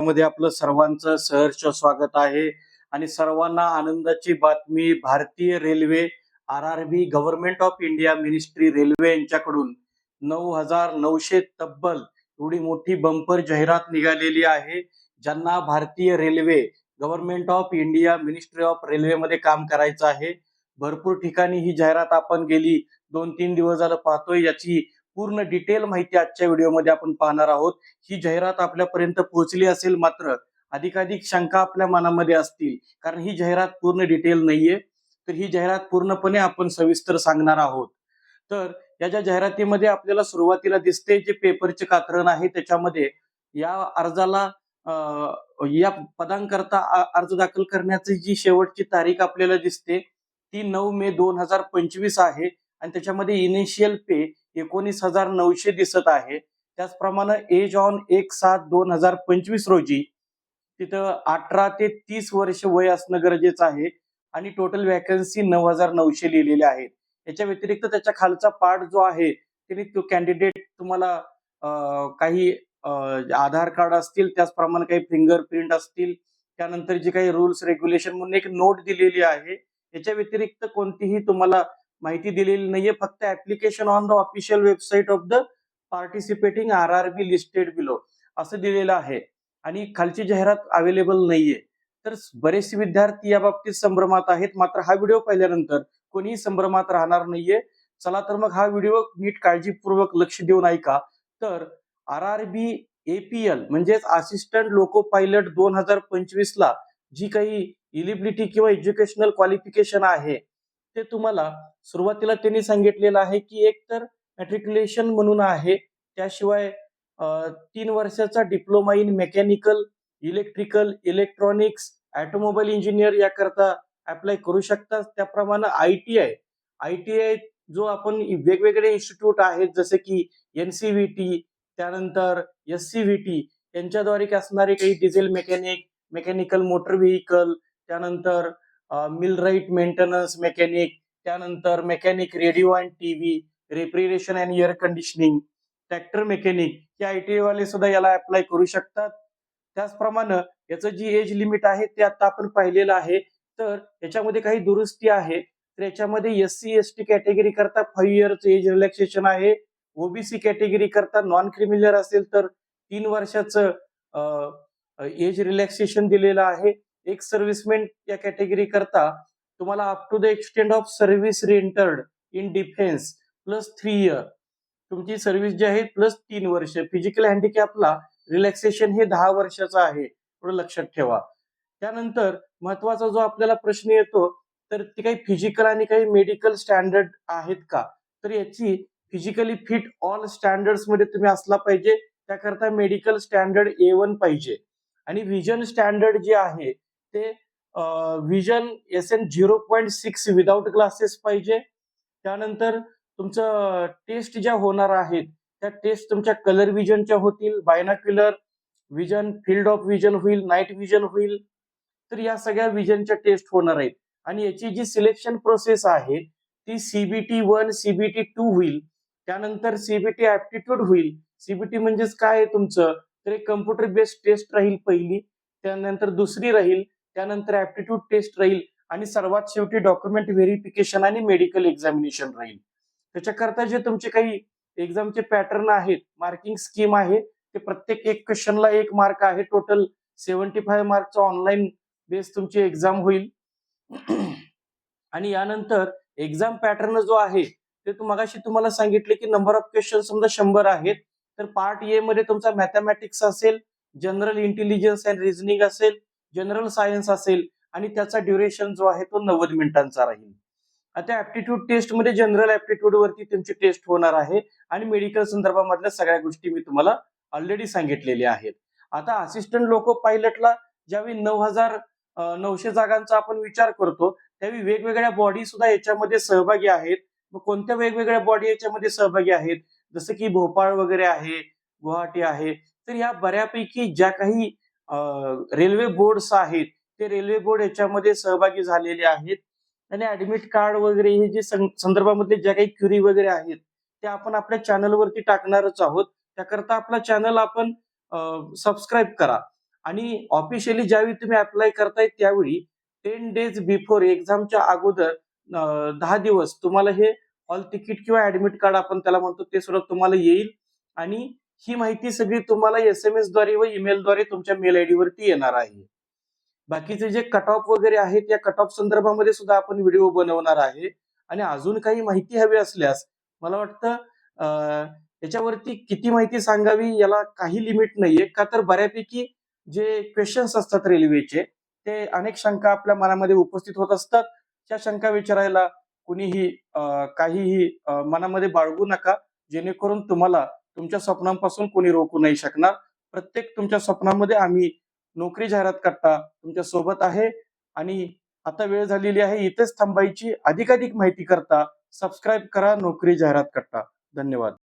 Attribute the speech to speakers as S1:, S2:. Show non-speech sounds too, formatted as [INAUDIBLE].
S1: मध्ये आपलं सर्वांचं सहर्ष स्वागत आहे. आणि सर्वांना आनंदाची बातमी भारतीय railway R R B government of India ministry railway यांच्याकडून नऊ हजार नऊशे तब्बल एवढी मोठी बंपर जाहिरात निघालेली आहे. ज्यांना भारतीय railway government of India ministry of railway मध्ये काम करायचं आहे. भरपूर ठिकाणी ही जाहिरात आपण गेली दोन तीन दिवस झालं पाहतोय. याची पूर्ण डिटेल माहिती आजच्या व्हिडिओमध्ये आपण पाहणार आहोत. ही जाहिरात आपल्यापर्यंत पोहोचली असेल मात्र अधिकाधिक शंका आपल्या मनामध्ये असतील. कारण ही जाहिरात पूर्ण डिटेल नाहीये. तर ही जाहिरात पूर्णपणे आपण सविस्तर सांगणार आहोत. तर या ज्या जाहिरातीमध्ये आपल्याला सुरुवातीला दिसते जे पेपरचे कात्रण आहे त्याच्यामध्ये या अर्जाला या पदांकरता अर्ज दाखल करण्याची जी शेवटची तारीख आपल्याला दिसते ती नऊ मे दोन हजार पंचवीस आहे. आणि त्याच्यामध्ये इनिशियल पे एकोणीस हजार नऊशे दिसत आहे. त्याचप्रमाणे एज ऑन एक सात दोन हजार पंचवीस रोजी तिथं अठरा ते तीस वर्ष वय असणं गरजेचं आहे आणि टोटल वॅकन्सी नऊ हजार नऊशे लिहिलेल्या आहेत. याच्या व्यतिरिक्त त्याच्या खालचा पार्ट जो आहे त्याने तो कॅन्डिडेट तुम्हाला काही आधार कार्ड असतील त्याचप्रमाणे काही फिंगरप्रिंट असतील त्यानंतर जे काही रूल्स रेग्युलेशन म्हणून एक नोट दिलेली आहे. याच्या व्यतिरिक्त कोणतीही तुम्हाला माहिती दिलेली नाहीये फक्त application on the official website of the participating R R B listed below असं दिलेलं आहे. आणि खालची जाहिरात अवेलेबल नाहीये. तर बरेचसे विद्यार्थी या बाबतीत संभ्रमात आहेत. मात्र हा व्हिडिओ पाहिल्यानंतर कोणीही संभ्रमात राहणार नाहीये. चला तर मग हा व्हिडिओ नीट काळजीपूर्वक लक्ष देऊन ऐका. तर आर आर बी एपीएल म्हणजेच असिस्टंट लोको पायलट दोन हजार पंचवीस ला जी काही इलिबिलिटी किंवा एज्युकेशनल क्वालिफिकेशन आहे ते तुम्हाला सुरुवातीला त्यांनी सांगितलेलं आहे की एक तर मॅट्रिक्युलेशन म्हणून आहे. त्याशिवाय तीन वर्षाचा diploma in mechanical electrical electronics automobile engineer याकरता अप्लाय करू शकतात त्याप्रमाणे I T I I T I जो आपण वेगवेगळे इन्स्टिट्यूट आहेत जसे की एन सी व्ही टी त्यानंतर एस सी व्ही टी यांच्याद्वारे असणारे काही diesel mechanic mechanical motor vehicle त्यानंतर मिल राईट मेंटेनन्स मेकॅनिक त्यानंतर mechanic radio and TV refrigeration and air conditioning tractor mechanic हे आय टी वाले सुद्धा याला अप्लाय करू शकतात. त्याचप्रमाणे याचं जी एज लिमिट आहे ते आता आपण पाहिलेलं आहे. तर याच्यामध्ये काही दुरुस्ती आहे. तर याच्यामध्ये S C S T category करता फाईव्ह इयरचं एज रिलॅक्सेशन आहे. ओबीसी कॅटेगरी करता नॉन क्रिमिनल असेल तर तीन वर्षाचं एज रिलॅक्सेशन दिलेलं आहे. एक सर्व्हिसमेन या कॅटेगरी करता तुम्हाला up to the extent of service rendered in defence plus three year तुमची सर्व्हिस जी आहे प्लस तीन वर्ष. फिजिकल हँडिकॅपला रिलॅक्सेशन हे दहा वर्षाचं आहे थोडं लक्षात ठेवा. त्यानंतर महत्त्वाचा जो आपल्याला प्रश्न येतो तर ते काही फिजिकल आणि काही मेडिकल स्टँडर्ड आहेत का? तर याची फिजिकली फिट ऑल स्टँडर्डमध्ये तुम्ही असला पाहिजे त्याकरता मेडिकल स्टँडर्ड ए वन पाहिजे. आणि व्हिजन स्टँडर्ड जे आहे ते vision S N zero point six without glasses पाहिजे. त्यानंतर तुमचं टेस्ट ज्या होणार आहेत त्या टेस्ट तुमच्या कलर विजनच्या होतील binocular vision field of vision होईल नाईट विजन होईल. तर या सगळ्या विजनच्या टेस्ट होणार आहेत. आणि याची जी सिलेक्शन प्रोसेस आहे ती सीबीटी वन सीबीटी टू होईल. त्यानंतर सीबीटी ऍप्टिट्यूड होईल. सीबीटी म्हणजेच काय आहे तुमचं? तर एक कम्प्युटर बेस्ड टेस्ट राहील पहिली. त्यानंतर दुसरी राहील. त्यानंतर ऍप्टिट्यूड टेस्ट राहील आणि सर्वात शेवटी डॉक्युमेंट व्हेरिफिकेशन आणि मेडिकल एक्झामिनेशन राहील. त्याच्याकरता जे तुमचे काही एक्झामचे पॅटर्न आहेत मार्किंग स्कीम आहे ते प्रत्येक एक क्वेश्चनला एक मार्क आहे. टोटल सेव्हन्टी फाय मार्कचा ऑनलाईन बेस तुमची एक्झाम होईल. [CLEARS THROAT] आणि यानंतर एक्झाम पॅटर्न जो आहे ते मगाशी तुम्हाला सांगितले की नंबर ऑफ क्वेश्चन समजा शंभर आहेत तर पार्ट ए मध्ये तुमचा मॅथमॅटिक्स असेल जनरल इंटेलिजन्स अँड रिझनिंग असेल जनरल सायन्स असेल आणि त्याचा ड्युरेशन जो आहे तो नव्वद मिनिटांचा राहील. आता ऍप्टिट्यूड टेस्टमध्ये जनरल ऍप्टिट्यूड वरती तुमची टेस्ट होणार आहे आणि मेडिकल संदर्भामधल्या सगळ्या गोष्टी मी तुम्हाला ऑलरेडी सांगितलेल्या आहेत. आता असिस्टंट लोको पायलटला ज्यावेळी नऊ हजार नऊशे जागांचा आपण विचार करतो त्यावेळी वेगवेगळ्या बॉडी सुद्धा याच्यामध्ये सहभागी आहेत. मग कोणत्या वेगवेगळ्या बॉडी याच्यामध्ये सहभागी आहेत? जसं की भोपाळ वगैरे आहे गुवाहाटी आहे. तर या बऱ्यापैकी ज्या काही रेल्वे बोर्ड्स आहेत ते रेल्वे बोर्ड याच्यामध्ये सहभागी झालेले आहेत. आणि ऍडमिट कार्ड वगैरे हे जे संदर्भामधले ज्या काही क्युरी वगैरे आहेत ते आपण आपल्या चॅनलवरती टाकणारच आहोत. त्याकरता आपला चॅनल आपण सबस्क्राईब करा. आणि ऑफिशियली ज्यावेळी तुम्ही अप्लाय करताय त्यावेळी टेन डेज बिफोर एक्झामच्या अगोदर दहा दिवस तुम्हाला हे हॉल तिकीट किंवा ऍडमिट कार्ड आपण त्याला म्हणतो ते सुद्धा तुम्हाला येईल. आणि ही माहिती सगळी तुम्हाला एस एम एसद्वारे व ईमेलद्वारे तुमच्या मेल आयडी वरती येणार आहे. बाकीचे जे कट ऑफ वगैरे आहेत या कट ऑफ संदर्भामध्ये सुद्धा आपण व्हिडिओ बनवणार आहे. आणि अजून काही माहिती हवी असल्यास मला वाटतं याच्यावरती किती माहिती सांगावी याला काही लिमिट नाहीये. का तर बऱ्यापैकी जे क्वेश्चन्स असतात रेल्वेचे ते अनेक शंका आपल्या मनामध्ये उपस्थित होत असतात. त्या शंका विचारायला कुणीही काहीही मनामध्ये बाळगू नका. जेणेकरून तुम्हाला तुमच्या स्वप्नांपासून कोणी रोखू नाही शकणार. प्रत्येक तुमच्या स्वप्नामध्ये आम्ही नोकरी जाहिरात कट्टा तुमच्यासोबत आहे आणि आता वेळ झालेली आहे इथेच थांबायची अधिकाधिक माहिती करता सबस्क्राईब करा नोकरी जाहिरात कट्टा धन्यवाद.